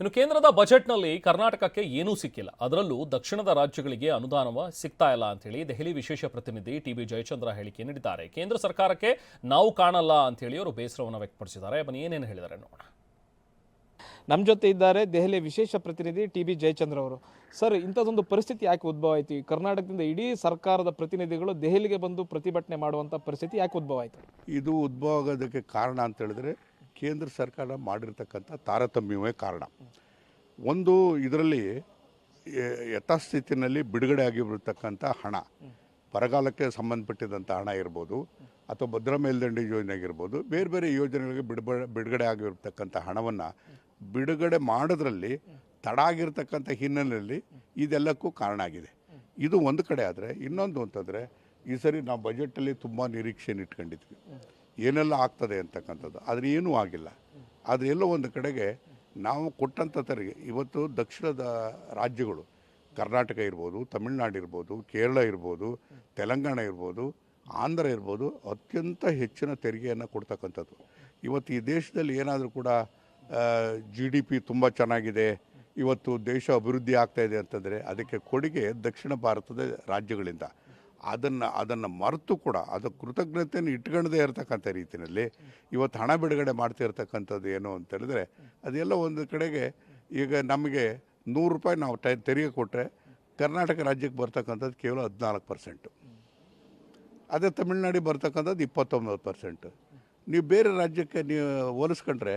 ಇನ್ನು ಕೇಂದ್ರದ ಬಜೆಟ್ನಲ್ಲಿ ಕರ್ನಾಟಕಕ್ಕೆ ಏನೂ ಸಿಕ್ಕಿಲ್ಲ. ಅದರಲ್ಲೂ ದಕ್ಷಿಣದ ರಾಜ್ಯಗಳಿಗೆ ಅನುದಾನವ ಸಿಗ್ತಾ ಇಲ್ಲ ಅಂತ ಹೇಳಿ ದೆಹಲಿ ವಿಶೇಷ ಪ್ರತಿನಿಧಿ ಟಿ ಬಿ ಜಯಚಂದ್ರ ಹೇಳಿಕೆ ನೀಡಿದ್ದಾರೆ. ಕೇಂದ್ರ ಸರ್ಕಾರಕ್ಕೆ ನಾವು ಕಾಣಲ್ಲ ಅಂತ ಹೇಳಿ ಅವರು ಬೇಸರವನ್ನು ವ್ಯಕ್ತಪಡಿಸಿದ್ದಾರೆ. ಬನ್ನಿ ಏನೇನು ಹೇಳಿದ್ದಾರೆ ನೋಡೋಣ. ನಮ್ಮ ಜೊತೆ ಇದ್ದಾರೆ ದೆಹಲಿ ವಿಶೇಷ ಪ್ರತಿನಿಧಿ ಟಿ ಬಿ ಜಯಚಂದ್ರ ಅವರು. ಸರ್ ಇಂಥದ್ದೊಂದು ಪರಿಸ್ಥಿತಿ ಯಾಕೆ ಉದ್ಭವ ಆಯಿತು? ಈ ಕರ್ನಾಟಕದಿಂದ ಇಡೀ ಸರ್ಕಾರದ ಪ್ರತಿನಿಧಿಗಳು ದೆಹಲಿಗೆ ಬಂದು ಪ್ರತಿಭಟನೆ ಮಾಡುವಂಥ ಪರಿಸ್ಥಿತಿ ಯಾಕೆ ಉದ್ಭವ ಆಯಿತು? ಇದು ಉದ್ಭವ ಆಗೋದಕ್ಕೆ ಕಾರಣ ಅಂತ ಹೇಳಿದ್ರೆ ಕೇಂದ್ರ ಸರ್ಕಾರ ಮಾಡಿರ್ತಕ್ಕಂಥ ತಾರತಮ್ಯವೇ ಕಾರಣ. ಒಂದು ಇದರಲ್ಲಿ ಯಥಾಸ್ಥಿತಿನಲ್ಲಿ ಬಿಡುಗಡೆ ಆಗಿರತಕ್ಕಂಥ ಹಣ, ಬರಗಾಲಕ್ಕೆ ಸಂಬಂಧಪಟ್ಟಿದಂಥ ಹಣ ಇರ್ಬೋದು, ಅಥವಾ ಭದ್ರಾ ಮೇಲ್ದಂಡೆ ಯೋಜನೆ ಆಗಿರ್ಬೋದು ಬೇರೆ ಬೇರೆ ಯೋಜನೆಗಳಿಗೆ ಬಿಡುಗಡೆ ಬಿಡುಗಡೆ ಆಗಿರತಕ್ಕಂಥ ಹಣವನ್ನು ಬಿಡುಗಡೆ ಮಾಡೋದ್ರಲ್ಲಿ ತಡ ಆಗಿರ್ತಕ್ಕಂಥ ಹಿನ್ನೆಲೆಯಲ್ಲಿ ಇದೆಲ್ಲಕ್ಕೂ ಕಾರಣ ಆಗಿದೆ. ಇದು ಒಂದು ಕಡೆ ಆದರೆ, ಇನ್ನೊಂದು ಅಂತಂದರೆ, ಈ ಸರಿ ನಾವು ಬಜೆಟಲ್ಲಿ ತುಂಬ ನಿರೀಕ್ಷೆನ ಇಟ್ಕೊಂಡಿದ್ವಿ. ಏನೆಲ್ಲ ಆಗ್ತದೆ ಅಂತಕ್ಕಂಥದ್ದು. ಆದರೆ ಏನೂ ಆಗಿಲ್ಲ. ಆದರೆ ಎಲ್ಲೋ ಒಂದು ಕಡೆಗೆ ನಾವು ಕೊಟ್ಟಂಥ ತೆರಿಗೆ, ಇವತ್ತು ದಕ್ಷಿಣದ ರಾಜ್ಯಗಳು, ಕರ್ನಾಟಕ ಇರ್ಬೋದು, ತಮಿಳುನಾಡು ಇರ್ಬೋದು, ಕೇರಳ ಇರ್ಬೋದು, ತೆಲಂಗಾಣ ಇರ್ಬೋದು, ಆಂಧ್ರ ಇರ್ಬೋದು, ಅತ್ಯಂತ ಹೆಚ್ಚಿನ ತೆರಿಗೆಯನ್ನು ಕೊಡ್ತಕ್ಕಂಥದ್ದು. ಇವತ್ತು ಈ ದೇಶದಲ್ಲಿ ಏನಾದರೂ ಕೂಡ ಜಿ ಡಿ ಪಿ ತುಂಬ ಚೆನ್ನಾಗಿದೆ, ಇವತ್ತು ದೇಶ ಅಭಿವೃದ್ಧಿ ಆಗ್ತಾಯಿದೆ ಅಂತಂದರೆ ಅದಕ್ಕೆ ಕೊಡುಗೆ ದಕ್ಷಿಣ ಭಾರತದ ರಾಜ್ಯಗಳಿಂದ. ಅದನ್ನು ಅದನ್ನು ಮರೆತು ಕೂಡ, ಅದು ಕೃತಜ್ಞತೆಯನ್ನು ಇಟ್ಕೊಂಡದೇ ಇರತಕ್ಕಂಥ ರೀತಿಯಲ್ಲಿ ಇವತ್ತು ಹಣ ಬಿಡುಗಡೆ ಮಾಡ್ತಾ ಇರ್ತಕ್ಕಂಥದ್ದು ಏನು ಅಂತ ಹೇಳಿದ್ರೆ, ಅದೆಲ್ಲ ಒಂದು ಕಡೆಗೆ ಈಗ ನಮಗೆ ನೂರು ರೂಪಾಯಿ ನಾವು ಟೈ ತೆರಿಗೆ ಕೊಟ್ಟರೆ ಕರ್ನಾಟಕ ರಾಜ್ಯಕ್ಕೆ ಬರ್ತಕ್ಕಂಥದ್ದು ಕೇವಲ ಹದಿನಾಲ್ಕು ಪರ್ಸೆಂಟು. ಅದೇ ತಮಿಳ್ನಾಡಿಗೆ ಬರ್ತಕ್ಕಂಥದ್ದು ಇಪ್ಪತ್ತೊಂಬತ್ತು ಪರ್ಸೆಂಟು. ನೀವು ಬೇರೆ ರಾಜ್ಯಕ್ಕೆ ನೀವು ಹೋಲಿಸ್ಕೊಂಡ್ರೆ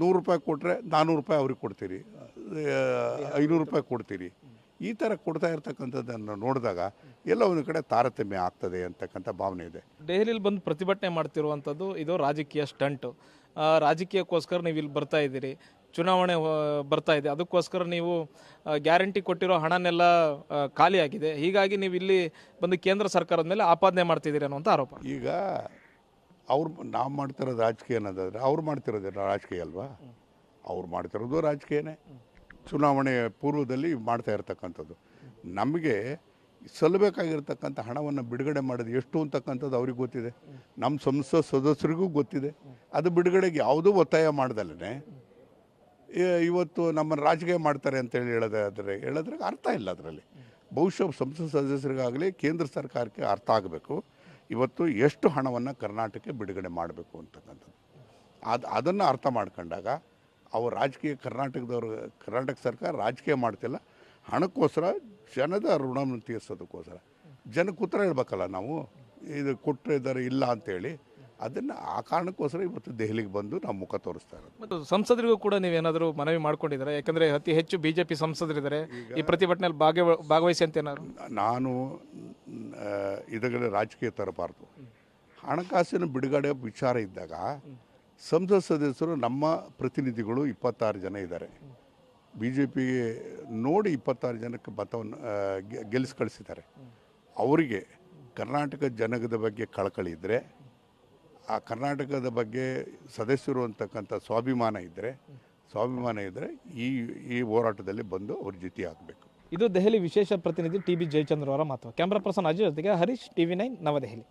ನೂರು ರೂಪಾಯಿ ಕೊಟ್ಟರೆ ನಾನ್ನೂರು ರೂಪಾಯಿ ಅವ್ರಿಗೆ ಕೊಡ್ತೀರಿ ಐನೂರು ರೂಪಾಯಿ ಕೊಡ್ತೀರಿ. ಈ ಥರ ಕೊಡ್ತಾ ಇರ್ತಕ್ಕಂಥದ್ದನ್ನು ನೋಡಿದಾಗ ಎಲ್ಲ ಒಂದು ಕಡೆ ತಾರತಮ್ಯ ಆಗ್ತದೆ ಅಂತಕ್ಕಂಥ ಭಾವನೆ ಇದೆ. ದೆಹಲಿಲಿ ಬಂದು ಪ್ರತಿಭಟನೆ ಮಾಡ್ತಿರುವಂಥದ್ದು ಇದು ರಾಜಕೀಯ ಸ್ಟಂಟು. ರಾಜಕೀಯಕ್ಕೋಸ್ಕರ ನೀವು ಇಲ್ಲಿ ಬರ್ತಾ ಇದ್ದೀರಿ ಚುನಾವಣೆ ಬರ್ತಾ ಇದೆ. ಅದಕ್ಕೋಸ್ಕರ ನೀವು ಗ್ಯಾರಂಟಿ ಕೊಟ್ಟಿರೋ ಹಣನೆಲ್ಲ ಖಾಲಿಯಾಗಿದೆ ಹೀಗಾಗಿ ನೀವು ಇಲ್ಲಿ ಬಂದು ಕೇಂದ್ರ ಸರ್ಕಾರದ ಮೇಲೆ ಆಪಾದನೆ ಮಾಡ್ತಿದ್ದೀರಿ ಅನ್ನೋಂಥ ಆರೋಪ. ಈಗ ಅವ್ರು ನಾವು ಮಾಡ್ತಿರೋದು ರಾಜಕೀಯ ಅನ್ನೋದಾದರೆ ಅವ್ರು ಮಾಡ್ತಿರೋದು ರಾಜಕೀಯ ಅಲ್ವಾ? ಅವ್ರು ಮಾಡ್ತಿರೋದು ರಾಜಕೀಯನೇ. ಚುನಾವಣೆ ಪೂರ್ವದಲ್ಲಿ ಮಾಡ್ತಾ ಇರ್ತಕ್ಕಂಥದ್ದು. ನಮಗೆ ಸಲ್ಲಬೇಕಾಗಿರ್ತಕ್ಕಂಥ ಹಣವನ್ನು ಬಿಡುಗಡೆ ಮಾಡೋದು ಎಷ್ಟು ಅಂತಕ್ಕಂಥದ್ದು ಅವ್ರಿಗೆ ಗೊತ್ತಿದೆ. ನಮ್ಮ ಸಂಸತ್ ಸದಸ್ಯರಿಗೂ ಗೊತ್ತಿದೆ. ಅದು ಬಿಡುಗಡೆಗೆ ಯಾವುದೂ ಒತ್ತಾಯ ಮಾಡ್ದಲ್ಲೇ ಇವತ್ತು ನಮ್ಮನ್ನು ರಾಜಕೀಯ ಮಾಡ್ತಾರೆ ಅಂತೇಳಿ ಹೇಳೋದಾದರೆ, ಹೇಳೋದ್ರಾಗ ಅರ್ಥ ಇಲ್ಲ ಅದರಲ್ಲಿ. ಬಹುಶಃ ಸಂಸತ್ ಸದಸ್ಯರಿಗಾಗಲಿ ಕೇಂದ್ರ ಸರ್ಕಾರಕ್ಕೆ ಅರ್ಥ ಆಗಬೇಕು. ಇವತ್ತು ಎಷ್ಟು ಹಣವನ್ನು ಕರ್ನಾಟಕಕ್ಕೆ ಬಿಡುಗಡೆ ಮಾಡಬೇಕು ಅಂತಕ್ಕಂಥದ್ದು. ಅದು, ಅದನ್ನು ಅರ್ಥ ಮಾಡ್ಕೊಂಡಾಗ ಅವ್ರು ರಾಜಕೀಯ ಕರ್ನಾಟಕದವರು ಕರ್ನಾಟಕ ಸರ್ಕಾರ ರಾಜಕೀಯ ಮಾಡ್ತಿಲ್ಲ. ಹಣಕ್ಕೋಸ್ಕರ ಜನದ ಋಣವನ್ನು ತೀರಿಸೋದಕ್ಕೋಸ್ಕರ. ಜನಕ್ಕೆ ಉತ್ತರ ಹೇಳ್ಬೇಕಲ್ಲ ನಾವು? ಇದು ಕೊಟ್ಟಿದ್ದಾರೆ ಇಲ್ಲ ಅಂತೇಳಿ. ಅದನ್ನು ಆ ಕಾರಣಕ್ಕೋಸ್ಕರ ಇವತ್ತು ದೆಹಲಿಗೆ ಬಂದು ನಾವು ಮುಖ ತೋರಿಸ್ತಾ ಇರೋದು. ಮತ್ತು ಸಂಸದರಿಗೂ ಕೂಡ ನೀವೇನಾದರೂ ಮನವಿ ಮಾಡ್ಕೊಂಡಿದ್ದಾರೆ? ಯಾಕಂದರೆ ಅತಿ ಹೆಚ್ಚು ಬಿ ಜೆ ಪಿ ಸಂಸದರಿದ್ದಾರೆ ಈ ಪ್ರತಿಭಟನೆಯಲ್ಲಿ ಭಾಗ ಭಾಗವಹಿಸಿ ಅಂತ ಏನಾದ್ರು? ನಾನು ಇದಗಳ ಇದರಲ್ಲಿ ರಾಜಕೀಯ ತರಬಾರ್ದು. ಹಣಕಾಸಿನ ಬಿಡುಗಡೆ ವಿಚಾರ ಇದ್ದಾಗ ಸಂಸತ್ ಸದಸ್ಯರು ನಮ್ಮ ಪ್ರತಿನಿಧಿಗಳು ಇಪ್ಪತ್ತಾರು ಜನ ಇದ್ದಾರೆ. ಬಿ ಜೆ ಪಿಗೆ ನೋಡಿ ಇಪ್ಪತ್ತಾರು ಜನಕ್ಕೆ ಮತವನ್ನು ಗೆಲ್ಲಿಸಿ ಕಳಿಸಿದ್ದಾರೆ. ಅವರಿಗೆ ಕರ್ನಾಟಕ ಜನಗದ ಬಗ್ಗೆ ಕಳಕಳಿ ಇದ್ದರೆ ಆ ಕರ್ನಾಟಕದ ಬಗ್ಗೆ ಸದಸ್ಯರು ಅಂತಕ್ಕಂಥ ಸ್ವಾಭಿಮಾನ ಇದ್ದರೆ ಸ್ವಾಭಿಮಾನ ಇದ್ದರೆ ಈ ಈ ಹೋರಾಟದಲ್ಲಿ ಬಂದು ಅವ್ರ ಜೊತೆ ಆಗಬೇಕು. ಇದು ದೆಹಲಿ ವಿಶೇಷ ಪ್ರತಿನಿಧಿ ಟಿ ಬಿ ಜಯಚಂದ್ರ ಅವರ ಮಾತು. ಕ್ಯಾಮ್ರಾ ಪರ್ಸನ್ ಅಜಯ್ ಜೊತೆಗೆ ಹರೀಶ್ ಟಿವಿ ನೈನ್ ನವದೆಹಲಿ.